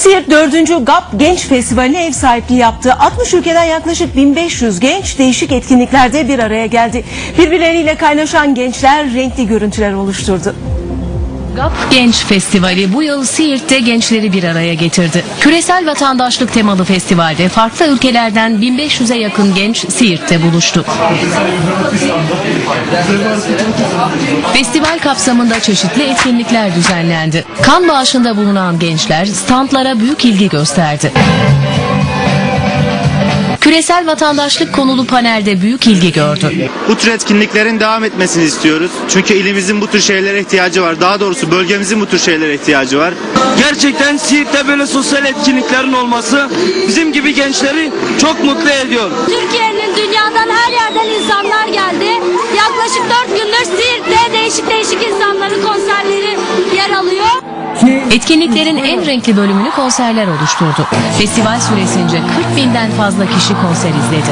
Siirt 4. GAP Genç Festivali'ne ev sahipliği yaptı. 60 ülkeden yaklaşık 1500 genç değişik etkinliklerde bir araya geldi. Birbirleriyle kaynaşan gençler renkli görüntüler oluşturdu. GAP Genç Festivali bu yıl Siirt'te gençleri bir araya getirdi. Küresel vatandaşlık temalı festivalde farklı ülkelerden 1500'e yakın genç Siirt'te buluştu. Festival kapsamında çeşitli etkinlikler düzenlendi. Kan bağışında bulunan gençler standlara büyük ilgi gösterdi. Küresel vatandaşlık konulu panelde büyük ilgi gördü. Bu tür etkinliklerin devam etmesini istiyoruz. Çünkü ilimizin bu tür şeylere ihtiyacı var. Daha doğrusu bölgemizin bu tür şeylere ihtiyacı var. Gerçekten Siirt'te böyle sosyal etkinliklerin olması bizim gibi gençleri çok mutlu ediyor. Türkiye'nin dünyadan her yerden insanlar geldi. Yaklaşık 4 gündür Siirt'te değişik değişik insanların konserleri. Etkinliklerin en renkli bölümünü konserler oluşturdu. Festival süresince 40 binden fazla kişi konser izledi.